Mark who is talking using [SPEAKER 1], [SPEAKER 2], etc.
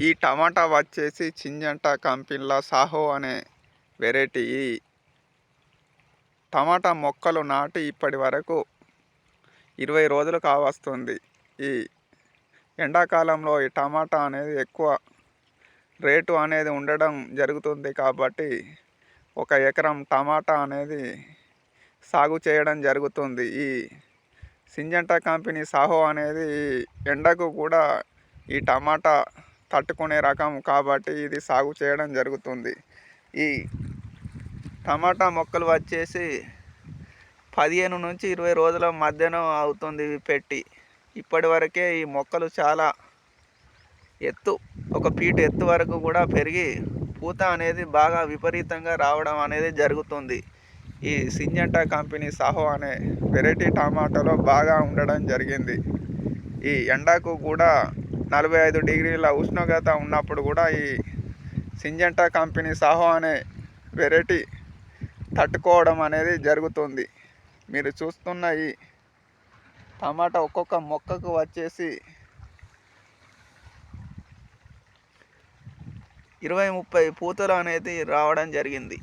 [SPEAKER 1] ఈ టమాటా వచ్చేసి చింజంట కంపెనీల సాహో అనే వెరైటీ. ఈ టమాటా మొక్కలు నాటి ఇప్పటి వరకు ఇరవై రోజులు కావస్తుంది ఈ ఎండాకాలంలో ఈ టమాటా అనేది ఎక్కువ రేటు అనేది ఉండడం జరుగుతుంది కాబట్టి ఒక ఎకరం టమాటా అనేది సాగు చేయడం జరుగుతుంది. ఈ సింజంటా కంపెనీ సాహో అనేది ఎండకు కూడా ఈ టమాటా తట్టుకునే రకం కాబట్టి ఇది సాగు చేయడం జరుగుతుంది. ఈ టమాటా మొక్కలు వచ్చేసి పదిహేను నుంచి ఇరవై రోజుల మధ్యన అవుతుంది ఇవి పెట్టి. ఇప్పటి వరకే ఈ మొక్కలు చాలా ఎత్తు ఒక పీట ఎత్తు వరకు కూడా పెరిగి పూత అనేది బాగా విపరీతంగా రావడం అనేది జరుగుతుంది. ఈ సింజంటా కంపెనీ సాహో అనే వెరైటీ టమాటాలో బాగా ఉండడం జరిగింది. ఈ ఎండకు కూడా నలభై ఐదు డిగ్రీల ఉష్ణోగ్రత ఉన్నప్పుడు కూడా ఈ సింజంటా కంపెనీ సాహో అనే వెరైటీ తట్టుకోవడం అనేది జరుగుతుంది. మీరు చూస్తున్న ఈ టమాటా ఒక్కొక్క మొక్కకు వచ్చేసి ఇరవై ముప్పై పూతలు అనేది రావడం జరిగింది.